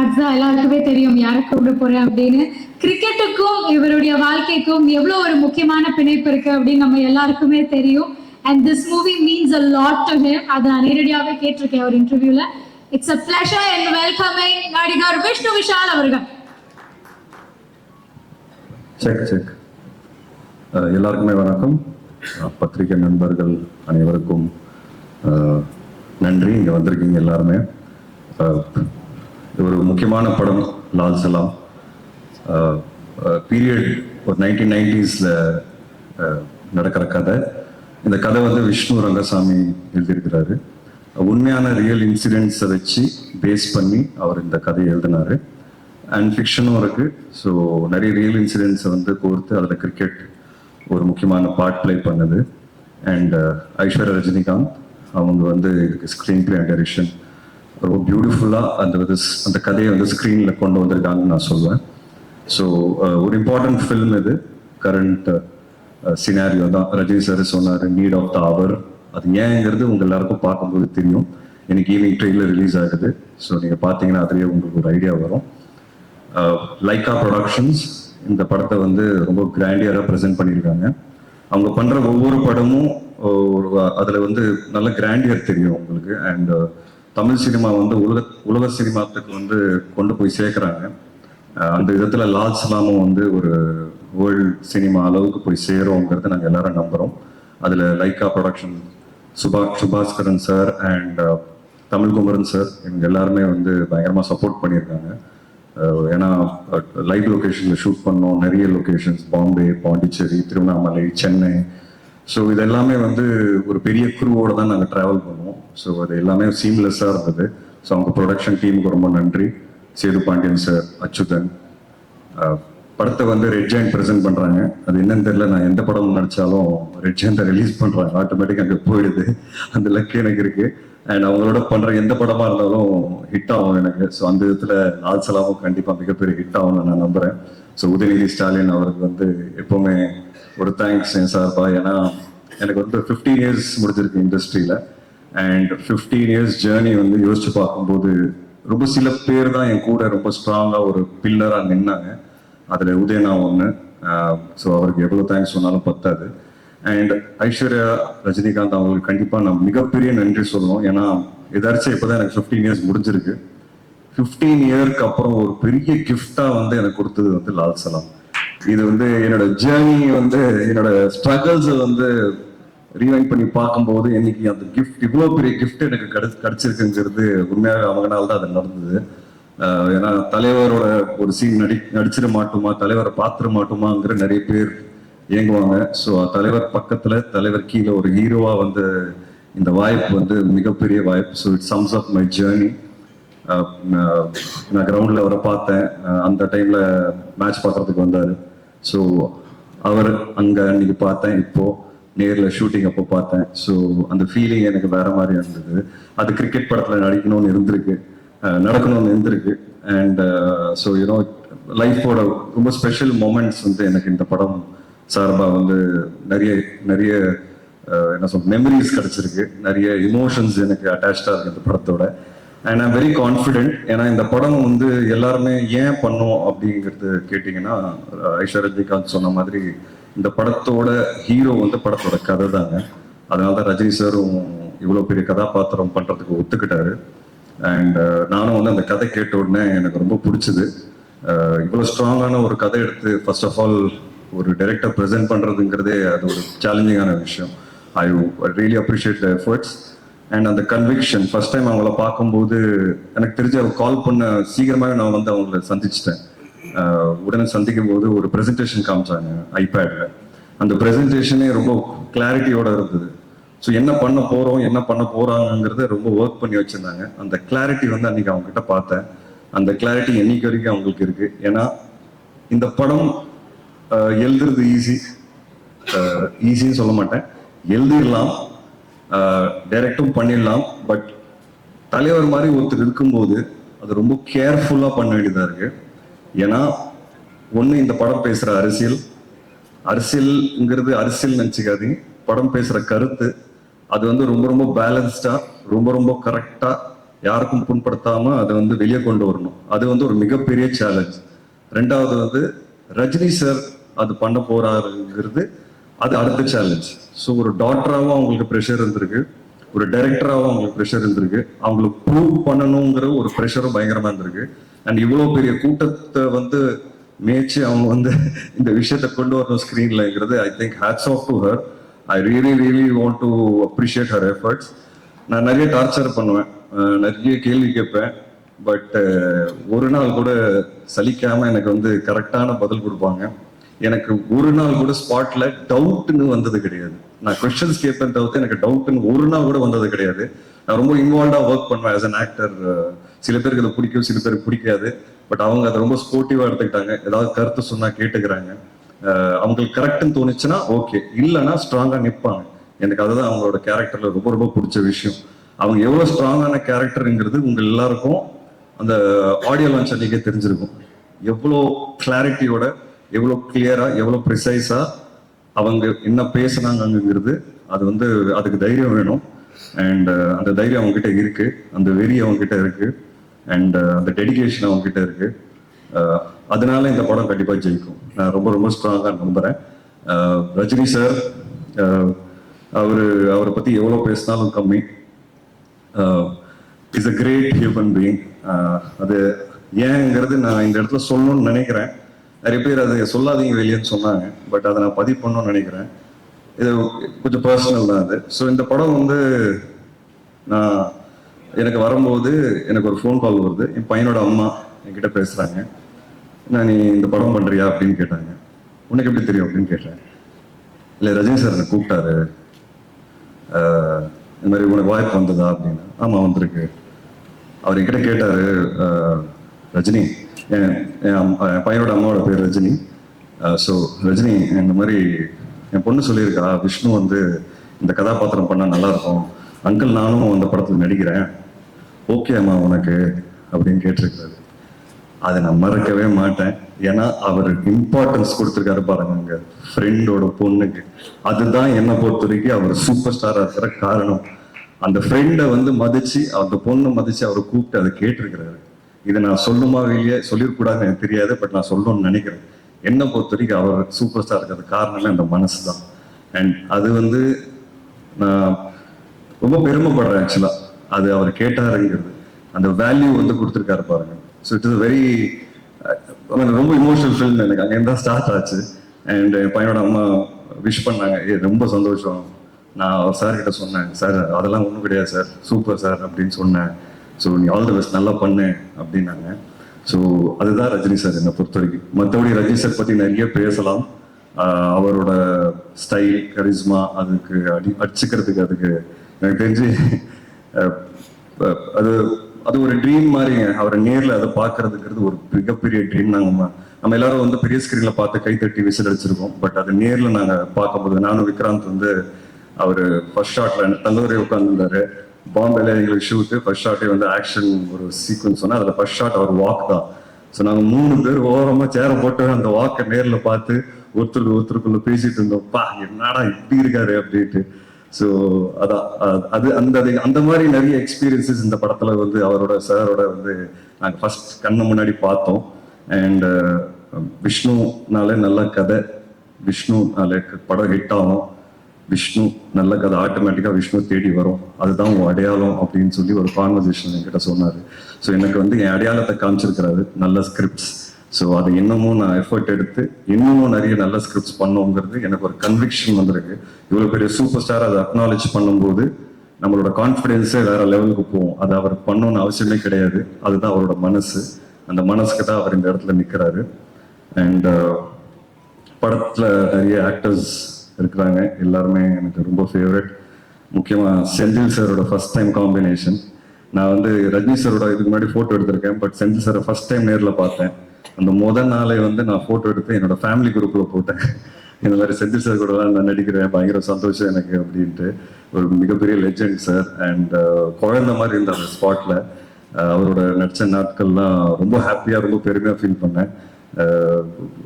அதுதான் எல்லாருக்குமே தெரியும் யாரை கூப்பிட போறேன் அப்படின்னு. கிரிக்கெட்டுக்கும் இவருடைய வாழ்க்கைக்கும் எவ்வளவு ஒரு முக்கியமான பிணைப்பு இருக்கு அப்படின்னு நம்ம எல்லாருக்குமே தெரியும். And this movie means a lot to him அதை நான் நேரடியாகவே கேட்டிருக்கேன் ஒரு இன்டர்வியூல it's a pleasure and welcoming நடிகர் விஷ்ணு விஷால் அவர்கள். செக் செக் எல்லாருக்குமே வணக்கம். பத்திரிகை நண்பர்கள் அனைவருக்கும் நன்றி. இங்கே வந்திருக்கீங்க எல்லாருமே. ஒரு முக்கியமான படம் லால் சலாம். பீரியட் ஒரு நைன்டீன் நைன்டிஸில் நடக்கிற கதை. இந்த கதை வந்து விஷ்ணு ரங்கசாமி எழுதியிருக்கிறாரு. உண்மையான ரியல் இன்சிடென்ட்ஸை வச்சு பேஸ் பண்ணி அவர் இந்த கதையை எழுதினாரு. அண்ட் ஃபிக்ஷனும் இருக்குது ஸோ நிறைய ரியல் இன்சிடென்ட்ஸை வந்து கோர்த்து அதில் கிரிக்கெட் ஒரு முக்கியமான பார்ட் ப்ளே பண்ணுது. அண்ட் ஐஸ்வர்யா ரஜினிகாந்த் அவங்க வந்து இதுக்கு ஸ்க்ரீன் பிளே அண்ட் டைரக்ஷன் ரொம்ப பியூட்டிஃபுல்லாக அந்த வந்து அந்த கதையை வந்து ஸ்க்ரீனில் கொண்டு வந்திருக்காங்கன்னு நான் சொல்லுவேன் ஸோ uh, ஒரு இம்பார்ட்டன்ட் ஃபில்ம் இது. கரண்ட் சினாரியோ uh, தான். ரஜினி சார் சொன்னார் நீட் ஆஃப் த அவர் அது ஏங்கிறது உங்கள் எல்லாருக்கும் பார்க்கும்போது தெரியும். எனக்கு ஈவினிங் ட்ரெயிலர் ரிலீஸ் ஆகுது. ஸோ நீங்கள் பார்த்தீங்கன்னா அதுலேயே உங்களுக்கு ஒரு ஐடியா வரும். Uh, லைக்கா ப்ரொடக்ஷன்ஸ் இந்த படத்தை வந்து ரொம்ப கிராண்டியராக ப்ரெசென்ட் பண்ணியிருக்காங்க. அவங்க பண்ணுற ஒவ்வொரு படமும் ஒரு அதில் வந்து நல்ல கிராண்டியர் தெரியும் உங்களுக்கு. அண்ட் தமிழ் சினிமா வந்து உலக உலக சினிமாத்துக்கு வந்து கொண்டு போய் சேர்க்குறாங்க. அந்த விதத்தில் லால் சலாமும் வந்து ஒரு வேர்ல்ட் சினிமா அளவுக்கு போய் சேரும்ங்கிறத நாங்கள் எல்லாரும் நம்புகிறோம் அதில் Lyca production Suba Subaskaran sir and Tamilkumaran sir இவங்க எல்லாருமே வந்து பயங்கரமாக சப்போர்ட் பண்ணியிருக்காங்க. ஏன்னா லைவ் லொகேஷனில் ஷூட் பண்ணோம். நிறைய லொக்கேஷன்ஸ் பாம்பே பாண்டிச்சேரி திருவண்ணாமலை சென்னை ஸோ இது எல்லாமே வந்து ஒரு பெரிய குருவோட தான் நாங்கள் ட்ராவல் பண்ணுவோம். ஸோ அது எல்லாமே சீம்லெஸ்ஸாக இருந்தது. ஸோ அவங்க ப்ரொடக்ஷன் டீமுக்கு ரொம்ப நன்றி. சேது பாண்டியன் சார் அச்சுதன். படத்தை வந்து ரெட் ஜாயின் ப்ரெசென்ட் பண்ணுறாங்க அது என்னன்னு தெரியல. நான் எந்த படம் நினச்சாலும் ரெட் ஜெயண்ட்டை ரிலீஸ் பண்ணுறாங்க ஆட்டோமேட்டிக் அங்கே போயிடுது. அந்த லக் எனக்கு இருக்குது அண்ட் அவங்களோட பண்ணுற எந்த படமாக இருந்தாலும் ஹிட் ஆகும் எனக்கு. ஸோ அந்த விதத்தில் லால் சலாமும் கண்டிப்பாக மிகப்பெரிய ஹிட் ஆகும்னு நான் நம்புகிறேன் ஸோ உதயநிதி ஸ்டாலின் அவருக்கு வந்து எப்போவுமே ஒரு தேங்க்ஸ் என் சார்பா ஏன்னா எனக்கு வந்து ஃபிஃப்டீன் இயர்ஸ் முடிஞ்சிருக்கு இண்டஸ்ட்ரியில அண்ட் ஃபிஃப்டீன் இயர்ஸ் ஜேர்னி வந்து யோசிச்சு பார்க்கும்போது ரொம்ப சில பேர் தான் என் கூட ரொம்ப ஸ்ட்ராங்காக ஒரு பில்லராக நின்னாங்க. அதில் உதயனா ஒன்று ஸோ அவருக்கு எவ்வளோ தேங்க்ஸ் சொன்னாலும் பத்தாது. அண்ட் ஐஸ்வர்யா ரஜினிகாந்த் அவங்களுக்கு கண்டிப்பாக நான் மிகப்பெரிய நன்றி சொல்லணும். ஏன்னா எதாச்சும் இப்போ தான் எனக்கு ஃபிஃப்டீன் இயர்ஸ் முடிஞ்சிருக்கு. ஃபிஃப்டீன் இயர்க்கு அப்புறம் ஒரு பெரிய கிஃப்டாக வந்து எனக்கு கொடுத்தது வந்து லால் சலாம். இது வந்து என்னோட ஜேர்னி வந்து என்னோட ஸ்ட்ரகிள்ஸை வந்து ரீவைண்ட் பண்ணி பார்க்கும்போது இன்னைக்கு அந்த கிஃப்ட் இவ்வளோ பெரிய கிஃப்ட் எனக்கு கிடை கிடைச்சிருக்குங்கிறது உண்மையாக அவங்களால தான் அது நடந்தது. ஏன்னா தலைவரோட ஒரு சீன் நடி நடிச்சிட மாட்டோமா தலைவரை பார்த்துட மாட்டோமாங்கிற நிறைய பேர் இயங்குவாங்க. ஸோ தலைவர் பக்கத்தில் தலைவர் கீழே ஒரு ஹீரோவாக வந்து இந்த வாய்ப்பு வந்து மிகப்பெரிய வாய்ப்பு. So it sums up my journey நான் கிரவுண்டில் அவரை பார்த்தேன். அந்த டைமில் மேட்ச் பார்க்குறதுக்கு வந்தார். ஸோ அவர் அங்க அன்னைக்கு பார்த்தேன். இப்போ நேர்ல ஷூட்டிங் அப்போ பார்த்தேன். ஸோ அந்த ஃபீலிங் எனக்கு வேற மாதிரி இருந்தது. அது கிரிக்கெட் படத்துல நடிக்கணும்னு இருந்திருக்கு. நடக்கணும்னு இருந்திருக்கு. அண்ட் ஸோ யூனோ லைஃபோட ரொம்ப ஸ்பெஷல் மூமெண்ட்ஸ் வந்து எனக்கு இந்த படம் சார்பா வந்து நிறைய நிறைய என்ன சொல் மெமரிஸ் கிடைச்சிருக்கு. நிறைய இமோஷன்ஸ் எனக்கு அட்டாச்சா இருக்கு இந்த படத்தோட. அண்ட் ஐம் வெரி கான்ஃபிடென்ட் ஏன்னா இந்த படம் வந்து எல்லாருமே ஏன் பண்ணோம் அப்படிங்கிறது கேட்டிங்கன்னா அஹ், ரஜினிகாந்த் சொன்ன மாதிரி இந்த படத்தோட ஹீரோ வந்து படத்தோட கதை தாங்க. அதனால தான் ரஜினி சாரும் இவ்வளோ பெரிய கதாபாத்திரம் பண்ணுறதுக்கு ஒத்துக்கிட்டாரு. அண்ட் நானும் வந்து அந்த கதை கேட்ட உடனே எனக்கு ரொம்ப பிடிச்சது. இவ்வளோ ஸ்ட்ராங்கான ஒரு கதை எடுத்து ஃபர்ஸ்ட் ஆஃப் ஆல் ஒரு டைரக்டர் ப்ரெசென்ட் பண்ணுறதுங்கிறதே அது ஒரு சேலஞ்சிங்கான விஷயம். I really appreciate the efforts and அந்த கன்விக்ஷன் ஃபர்ஸ்ட் டைம் அவங்கள பார்க்கும்போது எனக்கு தெரிஞ்ச அவர் கால் பண்ண சீக்கிரமாவே நான் வந்து அவங்கள சந்திச்சிட்டேன். உடனே சந்திக்கும் போது ஒரு ப்ரெசன்டேஷன் காமிச்சாங்க ஐபேட்ல அந்த ப்ரெசன்டேஷனே ரொம்ப கிளாரிட்டியோட இருந்தது. ஸோ என்ன பண்ண போறோம் என்ன பண்ண போறாங்கிறத ரொம்ப ஒர்க் பண்ணி வச்சிருந்தாங்க. அந்த கிளாரிட்டி வந்து அன்னைக்கு அவங்க கிட்ட பார்த்தேன். அந்த கிளாரிட்டி என்னைக்கு வரைக்கும் அவங்களுக்கு இருக்கு. ஏன்னா இந்த படம் எழுதுறது ஈஸி ஈஸின்னு சொல்ல மாட்டேன். எழுதிடலாம் டைரக்டும் பண்ணிடலாம். பட் தலைவர் மாதிரி ஒருத்தர் இருக்கும்போது அது ரொம்ப கேர்ஃபுல்லாக பண்ண வேண்டியதாக இருக்கு. ஏன்னா ஒன்று இந்த படம் பேசுகிற அரசியல். அரசியல்ங்கிறது அரசியல் நினச்சிக்காதீங்க. படம் பேசுகிற கருத்து. அது வந்து ரொம்ப ரொம்ப பேலன்ஸ்டாக ரொம்ப ரொம்ப கரெக்டாக யாருக்கும் புண்படுத்தாமல் அதை வந்து வெளியே கொண்டு வரணும். அது வந்து ஒரு மிகப்பெரிய சேலஞ்ச் ரெண்டாவது வந்து ரஜினி சார் அது பண்ண போறாருங்கிறது அது அடுத்த சேலஞ்ச் ஸோ ஒரு டாக்டராகவும் அவங்களுக்கு ப்ரெஷர் இருந்திருக்கு. ஒரு டைரக்டராகவும் அவங்களுக்கு ப்ரெஷர் இருந்திருக்கு. அவங்களுக்கு ப்ரூவ் பண்ணணுங்கிற ஒரு ப்ரெஷரும் பயங்கரமாக இருந்திருக்கு. அண்ட் இவ்வளோ பெரிய கூட்டத்தை வந்து மேய்ச்சி அவங்க வந்து இந்த விஷயத்தை கொண்டு வரணும் ஸ்க்ரீன்லங்கிறது I think hats off to her I really really want to appreciate her efforts நான் நிறைய டார்ச்சர் பண்ணுவேன். நிறைய கேள்வி கேட்பேன். பட் ஒரு நாள் கூட சலிக்காமல் எனக்கு வந்து கரெக்டான பதில் கொடுப்பாங்க. எனக்கு ஒரு நாள் கூட ஸ்பாட்ல டவுட்னு வந்தது கிடையாது. நான் கொஸ்டின்ஸ் கேட்பேன் தவிர்த்து எனக்கு டவுட்னு ஒரு நாள் கூட வந்தது கிடையாது. நான் ரொம்ப இன்வால்வா ஒர்க் பண்ணுவேன் ஆஸ் அன் ஆக்டர் சில பேருக்கு அதை பிடிக்கும் சில பேருக்கு பிடிக்காது. பட் அவங்க அதை ரொம்ப ஸ்போர்ட்டிவா எடுத்துக்கிட்டாங்க. ஏதாவது கருத்து சொன்னா கேட்டுக்கிறாங்க. அவங்களுக்கு கரெக்ட்னு தோணுச்சுன்னா ஓகே இல்லைன்னா ஸ்ட்ராங்கா நிற்பாங்க எனக்கு அதுதான் அவங்களோட கேரக்டர்ல ரொம்ப ரொம்ப பிடிச்ச விஷயம். அவங்க எவ்வளவு ஸ்ட்ராங்கான கேரக்டருங்கிறது உங்க எல்லாருக்கும் அந்த ஆடியோ லான்ச் அன்னைக்கே தெரிஞ்சிருக்கும். எவ்வளோ கிளாரிட்டியோட எவ்வளோ கிளியரா எவ்வளோ ப்ரிசைஸா அவங்க என்ன பேசுனாங்கங்கிறது அது வந்து அதுக்கு தைரியம் வேணும். அண்ட் uh, அந்த தைரியம் அவங்ககிட்ட இருக்கு. அந்த வெறி அவங்ககிட்ட இருக்கு. அண்ட் uh, அந்த டெடிகேஷன் அவங்ககிட்ட இருக்கு. Uh, அதனால இந்த படம் கண்டிப்பா ஜெயிக்கும். நான் ரொம்ப ரொம்ப ஸ்ட்ராங்கா நம்புறேன். ரஜினி சார் அவரு அவரை பத்தி எவ்வளோ பேசினாலும் கம்மி. Is a great human being அது ஏங்கிறது நான் இந்த இடத்துல சொல்லணும்னு நினைக்கிறேன். நிறைய பேர் அதை சொல்லாதீங்க வெளியேன்னு சொன்னாங்க. பட் அதை நான் பதிவு பண்ணணும்னு நினைக்கிறேன். இது கொஞ்சம் பர்சனல் தான் அது. ஸோ இந்த படம் வந்து நான் எனக்கு வரும்போது எனக்கு ஒரு ஃபோன் கால் வருது. என் பையனோட அம்மா என்கிட்ட பேசுகிறாங்க நான் நீ இந்த படம் பண்ணுறியா அப்படின்னு கேட்டாங்க. உனக்கு எப்படி தெரியும் அப்படின்னு கேட்டேன். இல்லை ரஜினி சார் என்னை கூப்பிட்டாரு. இந்த மாதிரி உனக்கு வாய்ப்பு வந்ததா? அப்படின்னு. ஆமாம் வந்திருக்கு. அவர் என்கிட்ட கேட்டார் ரஜினி என் அம்மா- பையனோட அம்மாவோட பேர் ரஜினி. ஸோ ரஜினி இந்த மாதிரி என் பொண்ணு சொல்லியிருக்கா விஷ்ணு வந்து இந்த கதாபாத்திரம் பண்ணால் நல்லாயிருக்கும் அங்கிள் நானும் அந்த படத்தில் நடிக்கிறேன். ஓகே அம்மா உனக்கு அப்படின்னு கேட்டிருக்காரு அதை நான் மறக்கவே மாட்டேன். ஏன்னா அவர் இம்பார்ட்டன்ஸ் கொடுத்துருக்காரு பாருங்க அங்க ஃப்ரெண்டோட பொண்ணுக்கு. அதுதான் என்னை பொறுத்த வரைக்கும் அவர் சூப்பர் ஸ்டாரா இருக்கிற காரணம். அந்த ஃப்ரெண்டை வந்து மதிச்சு அந்த பொண்ணை மதிச்சு அவரை கூப்பிட்டு அதை கேட்டிருக்கிறாரு. இதை நான் சொல்லுமா இல்லையே? சொல்லிருக்கூடாது எனக்கு தெரியாது பட் நான் சொல்லணும்னு நினைக்கிறேன். என்னை பொறுத்த வரைக்கும் அவர் சூப்பர் ஸ்டார் இருக்கிறது காரணமே அந்த மனசு தான் அண்ட் அது வந்து நான் ரொம்ப பெருமைப்படுறேன் ஆக்சுவலா அது அவர் கேட்டாருங்கிறது. அந்த வேல்யூ வந்து கொடுத்துருக்காரு பாருங்க. ஸோ இட் இஸ் வெரி ரொம்ப இமோஷனல் ஃபில்ம் எனக்கு. அங்கே தான் ஸ்டார்ட் ஆச்சு. அண்ட் என் பையனோட அம்மா விஷ் பண்ணாங்க. ஏ ரொம்ப சந்தோஷம். நான் அவர் சார் கிட்ட சொன்னேன். சார் அதெல்லாம் ஒன்றும் கிடையாது சார் சூப்பர் சார் அப்படின்னு சொன்னேன். ஸோ நீ ஆல் த பெஸ்ட் நல்லா பண்ணு அப்படின்னாங்க. ஸோ அதுதான் ரஜினி சார் என்னை பொறுத்த வரைக்கும் மற்றபடி ரஜினி சார் பற்றி நிறைய பேசலாம். ஆஹ் அவரோட ஸ்டைல் கரிஸ்மா அதுக்கு அடி அடிச்சுக்கிறதுக்கு அதுக்கு எனக்கு தெரிஞ்சு அது அது ஒரு ட்ரீம் மாதிரிங்க. அவரை நேர்ல அதை பார்க்கறதுங்கிறது ஒரு மிகப்பெரிய ட்ரீம் நாங்கள் நம்ம எல்லாரும் வந்து பெரிய ஸ்கிரீன்ல பார்த்து கைத்தட்டி விசில் அடிச்சிருக்கோம் பட் அது நேர்ல நாங்கள் பார்க்கும்போது நானும் விக்ராந்த் வந்து அவர் ஃபர்ஸ்ட் ஷாட்ல தந்தூரே உட்காந்துருந்தாரு பாம்பேல எங்களுக்கு ஷூட்டு ஃபர்ஸ்ட் ஷாட்டே வந்து ஆக்ஷன் ஒரு சீக்வன்ஸ் சொன்னால் அதில் ஃபர்ஸ்ட் ஷாட் அவர் வாக் தான். ஸோ நாங்கள் மூணு பேர் ஓரமாக சேரை போட்டு அந்த வாக்கை நேர்ல பார்த்து ஒருத்தருக்கு ஒருத்தருக்குள்ள பேசிட்டு இருந்தோம். பா என்னடா இப்படி இருக்காரு அப்படின்ட்டு. ஸோ அதான் அது அந்த அந்த மாதிரி நிறைய எக்ஸ்பீரியன்சஸ் இந்த படத்துல வந்து அவரோட சாரோட வந்து நாங்கள் ஃபர்ஸ்ட் கண்ணு முன்னாடி பார்த்தோம். அண்ட் விஷ்ணுனாலே நல்ல கதை. விஷ்ணுனாலே படம் ஹிட் ஆகும். விஷ்ணு நல்ல கதை ஆட்டோமேட்டிக்காக விஷ்ணு தேடி வரும். அதுதான் உன் அடையாளம் அப்படின்னு சொல்லி ஒரு கான்வர்சேஷன் என்கிட்ட சொன்னார். ஸோ எனக்கு வந்து என் அடையாளத்தை காமிச்சிருக்கிறாரு நல்ல ஸ்கிரிப்ட்ஸ் ஸோ அதை இன்னமும் நான் எஃபர்ட் எடுத்து இன்னமும் நிறைய நல்ல ஸ்கிரிப்ட்ஸ் பண்ணோங்கிறது எனக்கு ஒரு கன்விக்ஷன் வந்திருக்கு. இவ்வளோ பெரிய சூப்பர் ஸ்டார் அதை அக்னாலேஜ் பண்ணும்போது நம்மளோட கான்ஃபிடென்ஸே வேற லெவலுக்கு போகும். அது அவர் பண்ணணும்னு அவசியமே கிடையாது. அதுதான் அவரோட மனசு. அந்த மனசுக்கு தான் அவர் இந்த இடத்துல நிற்கிறாரு அண்ட் படத்தில் நிறைய ஆக்டர்ஸ் இருக்கிறாங்க எல்லாருமே எனக்கு ரொம்ப ஃபேவரட் முக்கியமாக செந்தில் சாரோட ஃபர்ஸ்ட் டைம் காம்பினேஷன் நான் வந்து ரஜினி சாரோட இதுக்கு முன்னாடி ஃபோட்டோ எடுத்திருக்கேன். பட் செந்தில் சாரை ஃபர்ஸ்ட் டைம் நேரில் பார்த்தேன். அந்த முதல் நாளே வந்து நான் ஃபோட்டோ எடுத்து என்னோட ஃபேமிலி குரூப்பில் போட்டேன். இந்த மாதிரி செந்தில் சார் கூட நான் நடிக்கிறேன். பயங்கர சந்தோஷம் எனக்கு அப்படின்ட்டு. ஒரு மிகப்பெரிய லெஜெண்ட் சார் அண்ட் குழந்தை மாதிரி இருந்தார் ஸ்பாட்டில் அவரோட நடிச்ச நாட்கள்லாம் ரொம்ப ஹாப்பியாக ரொம்ப பெருமையாக ஃபீல் பண்ணேன்.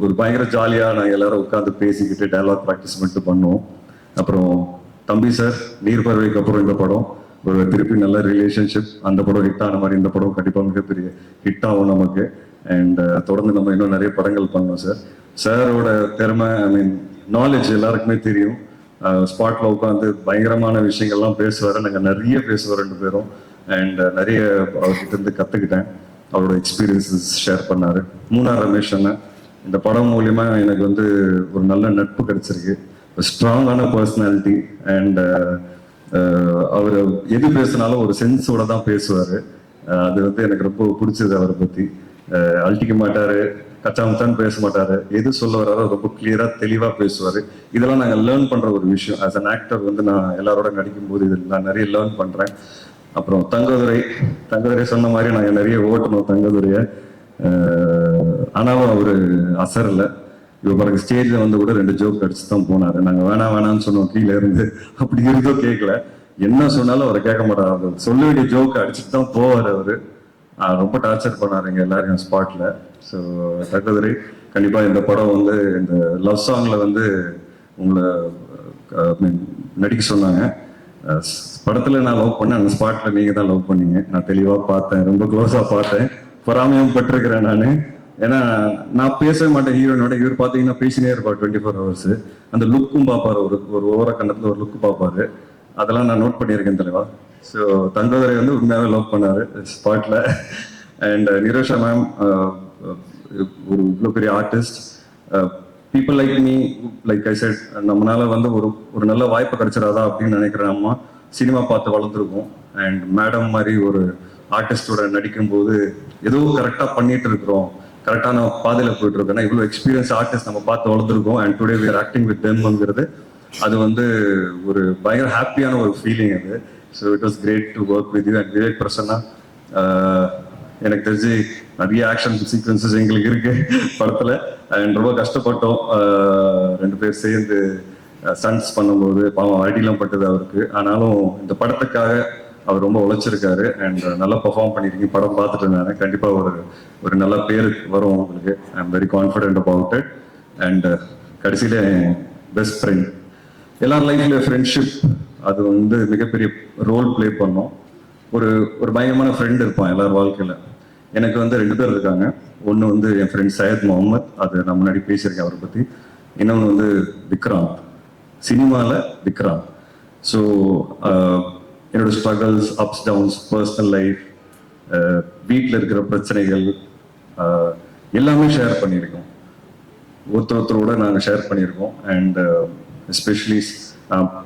ஒரு பயங்கர ஜாலியாக நாங்கள் எல்லாரும் உட்காந்து பேசிக்கிட்டு டயலாக் ப்ராக்டிஸ் பண்ணிட்டு பண்ணுவோம் அப்புறம் தம்பி சார் நீர் பறவைக்கு அப்புறம் இந்த படம். ஒரு திருப்பி நல்ல ரிலேஷன்ஷிப் அந்த படம் ஹிட் ஆன மாதிரி இந்த படம் கண்டிப்பாக மிகப்பெரிய ஹிட் ஆகும் நமக்கு. அண்ட் தொடர்ந்து நம்ம இன்னும் நிறைய படங்கள் பண்ணோம் சார் சாரோட திறமை ஐ மீன் நாலேஜ் எல்லாருக்குமே தெரியும். ஸ்பாட்டில் உட்காந்து பயங்கரமான விஷயங்கள்லாம் பேசுவார். நாங்கள் நிறைய பேசுவோம் ரெண்டு பேரும். அண்ட் நிறைய அவர்கிட்ட இருந்து கற்றுக்கிட்டேன் அவரோட எக்ஸ்பீரியன்ஸஸ் ஷேர் பண்ணாரு. மூணார் ரமேஷ் அண்ணன் இந்த படம் மூலியமா எனக்கு வந்து ஒரு நல்ல நட்பு கிடைச்சிருக்கு. ஸ்ட்ராங்கான பர்சனாலிட்டி அண்ட் அவர் எது பேசினாலும் ஒரு சென்ஸோட தான் பேசுவார். Uh, அது வந்து எனக்கு ரொம்ப பிடிச்சது அவரை பற்றி uh, அழட்டிக்க மாட்டார் கச்சாமச்சான்னு பேச மாட்டார். எது சொல்ல வராரோ ரொம்ப கிளியராக தெளிவாக பேசுவார். இதெல்லாம் நாங்கள் லேர்ன் பண்ணுற ஒரு விஷயம். ஆஸ் அன் ஆக்டர் வந்து நான் எல்லாரோட நடிக்கும் போது இது நான் நிறைய லேர்ன் பண்ணுறேன் அப்புறம் தங்கதுரை தங்கதுரை சொன்ன மாதிரி நாங்கள் நிறைய ஓட்டணும் தங்கதுரைய. அஹ் ஆனாலும் அசர் அசரல. இப்போ பிறகு ஸ்டேஜில் வந்து கூட ரெண்டு ஜோக் அடிச்சு தான் போனாரு. நாங்கள் வேணாம் வேணாம்னு சொன்னோம் கீழே இருந்து. அப்படி இருந்தோ கேட்கல என்ன சொன்னாலும் அவரை கேட்க மாட்டாரு. அவர் சொல்ல வேண்டிய ஜோக் அடிச்சுட்டு தான் போவார் அவர். ரொம்ப டார்ச்சர் பண்ணாரு எங்கள் எல்லாரையும் ஸ்பாட்டில் ஸோ தங்கதுரை கண்டிப்பாக இந்த படம் வந்து இந்த லவ் சாங்ல வந்து உங்களை நடிக்க சொன்னாங்க. படத்துல நான் லவ் பண்ணேன். அந்த ஸ்பாட்ல நீங்க தான் லவ் பண்ணீங்க. நான் தெளிவா பார்த்தேன். ரொம்ப க்ளோஸா பார்த்தேன். பொறாமையும் பட்டிருக்கிறேன் நானு. ஏன்னா நான் பேசவே மாட்டேன் ஹீரோனோட இவர் பாத்தீங்கன்னா பேசினே இருப்பார் டுவெண்ட்டி ஃபோர் ஹவர்ஸ் அந்த லுக்கும் பார்ப்பாரு. ஒரு ஒரு ஓர கண்ணத்துல ஒரு லுக் பார்ப்பாரு. அதெல்லாம் நான் நோட் பண்ணியிருக்கேன் தலைவா. ஸோ தங்கதுரை வந்து உண்மையாவே லவ் பண்ணாரு. ஸ்பாட்ல அண்ட் நிரோஷா மேம் ஒரு இவ்வளோ பெரிய artist people like me like I said நம்மளால வந்து ஒரு ஒரு நல்ல வாய்ப்பு கிடைச்சிடாதா அப்படின்னு நினைக்கிறேன். அம்மா சினிமா பார்த்து வளர்ந்துருக்கோம். அண்ட் மேடம் மாதிரி ஒரு ஆர்டிஸ்டோட நடிக்கும்போது ஏதோ கரெக்டாக பண்ணிட்டு இருக்கிறோம். கரெக்டான பாதையில் போயிட்டு இருக்கோம் ஏன்னா இவ்வளோ எக்ஸ்பீரியன்ஸ் ஆர்டிஸ்ட் நம்ம பார்த்து வளர்ந்துருக்கோம். And today we are acting with தெம்ங்கிறது அது வந்து ஒரு பயங்கர ஹாப்பியான ஒரு ஃபீலிங் அது. So it was great to work with you and Vivek Prasanna எனக்கு தெரிஞ்சு நிறைய ஆக்ஷன் சீக்வன்சஸ் எங்களுக்கு இருக்கு படத்தில். அண்ட் ரொம்ப கஷ்டப்பட்டோம். ரெண்டு பேர் சேர்ந்து ஸ்டன்ஸ் பண்ணும்போது பாவம் அடிலாம் பட்டது அவருக்கு. ஆனாலும் இந்த படத்துக்காக அவர் ரொம்ப உழைச்சிருக்காரு. அண்ட் நல்லா பெர்ஃபார்ம் பண்ணியிருக்கீங்க. படம் பார்த்துட்டு நான் கண்டிப்பாக ஒரு ஒரு நல்ல பேர் வரும் உங்களுக்கு. I am very confident about it and கடைசியில் பெஸ்ட் ஃப்ரெண்ட் எல்லார் லைஃப்ல ஃப்ரெண்ட்ஷிப் அது வந்து மிகப்பெரிய ரோல் ப்ளே பண்ணோம். ஒரு ஒரு பயங்கரமான ஃப்ரெண்ட் இருப்பான் எல்லார் வாழ்க்கையில். எனக்கு வந்து ரெண்டு பேர் இருக்காங்க. ஒன்று வந்து என் ஃப்ரெண்ட் சையத் முகமது அது நான் முன்னாடி பேசியிருக்கேன் அவரை பற்றி இன்னொன்று வந்து விக்ராந்த். சினிமாவில் விக்ராந்த். ஸோ என்னோட struggles ups downs personal life வீட்டில் இருக்கிற பிரச்சனைகள் எல்லாமே ஷேர் பண்ணியிருக்கோம். ஒருத்தர் ஒருத்தரோட நாங்கள் ஷேர் பண்ணியிருக்கோம் அண்ட் எஸ்பெஷலி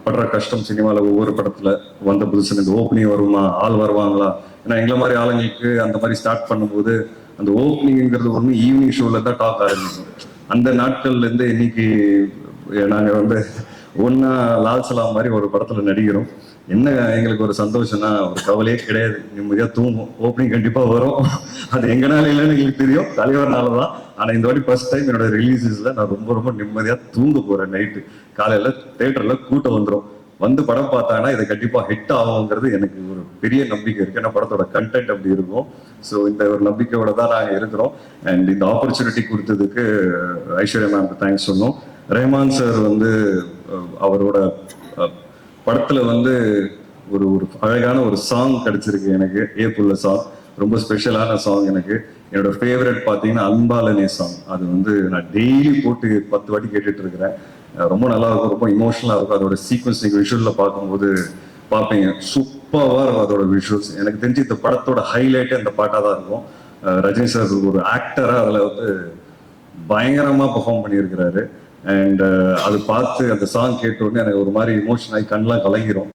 படுற கஷ்டம் சினிமாவில் ஒவ்வொரு படத்தில் வந்த புதுசு இந்த ஓப்பனிங் வருமா ஆள் வருவாங்களா? ஏன்னா எங்களை மாதிரி ஆளுங்களுக்கு அந்த மாதிரி ஸ்டார்ட் பண்ணும்போது அந்த ஓப்பனிங்கிறது ஒன்று ஈவினிங் ஷோவில் தான் டாக் ஆரம்பிக்கும். அந்த நாட்கள்லேருந்து இன்னைக்கு நாங்கள் வந்து ஒன்றா லால் சலாம் மாதிரி ஒரு படத்தில் நடிக்கிறோம். என்ன எங்களுக்கு ஒரு சந்தோஷம்னா ஒரு கவலையே கிடையாது. நிம்மதியாக தூங்கும் ஓப்பனிங் கண்டிப்பாக வரும். அது எங்கனால இல்லைன்னு எங்களுக்கு தெரியும். தலைவர்னால தான் ஆனால் இந்த வாட்டி ஃபர்ஸ்ட் டைம் என்னோட ரிலீசஸ்ல நான் ரொம்ப ரொம்ப நிம்மதியாக தூங்க போகிறேன் நைட்டு காலையில் தேட்டரில் கூட்டம் வந்துடும் வந்து படம் பார்த்தாங்கன்னா இதை கண்டிப்பாக ஹிட் ஆகுங்கிறது எனக்கு ஒரு பெரிய நம்பிக்கை இருக்கு. ஏன்னா படத்தோட கண்டென்ட் அப்படி இருக்கும். ஸோ இந்த ஒரு நம்பிக்கையோட தான் நாங்கள் இருக்கிறோம். அண்ட் இந்த ஆப்பர்ச்சுனிட்டி கொடுத்ததுக்கு ஐஸ்வர்யா மேம்க்கு தேங்க்ஸ் சொன்னோம் ரஹ்மான் சார் வந்து அவரோட அஹ், படத்துல வந்து ஒரு ஒரு அழகான ஒரு சாங் கிடைச்சிருக்கு எனக்கு. ஏப்புள்ள சாங் ரொம்ப ஸ்பெஷலான சாங் எனக்கு. என்னோட ஃபேவரட் பார்த்தீங்கன்னா அன்பாலனே சாங் அது வந்து நான் டெய்லி போட்டு பத்து வாட்டி கேட்டுட்டு இருக்கிறேன். ரொம்ப நல்லா இருக்கும் ரொம்ப இமோஷனலாக இருக்கும். அதோட சீக்வன்ஸ் நீங்கள் விஷுவலில் பார்க்கும்போது பார்ப்பீங்க. சூப்பராக இருக்கும் அதோட விஷுவல்ஸ் எனக்கு தெரிஞ்சு இந்த படத்தோட ஹைலைட்டே அந்த பாட்டாக தான் இருக்கும். ரஜினி சார் ஒரு ஆக்டராக அதில் வந்து பயங்கரமாக பெர்ஃபார்ம் பண்ணியிருக்கிறாரு. அண்ட் அது பார்த்து அந்த சாங் கேட்ட உடனே எனக்கு ஒரு மாதிரி இமோஷன் ஆகி கண்ணெலாம் கலங்கிரும்.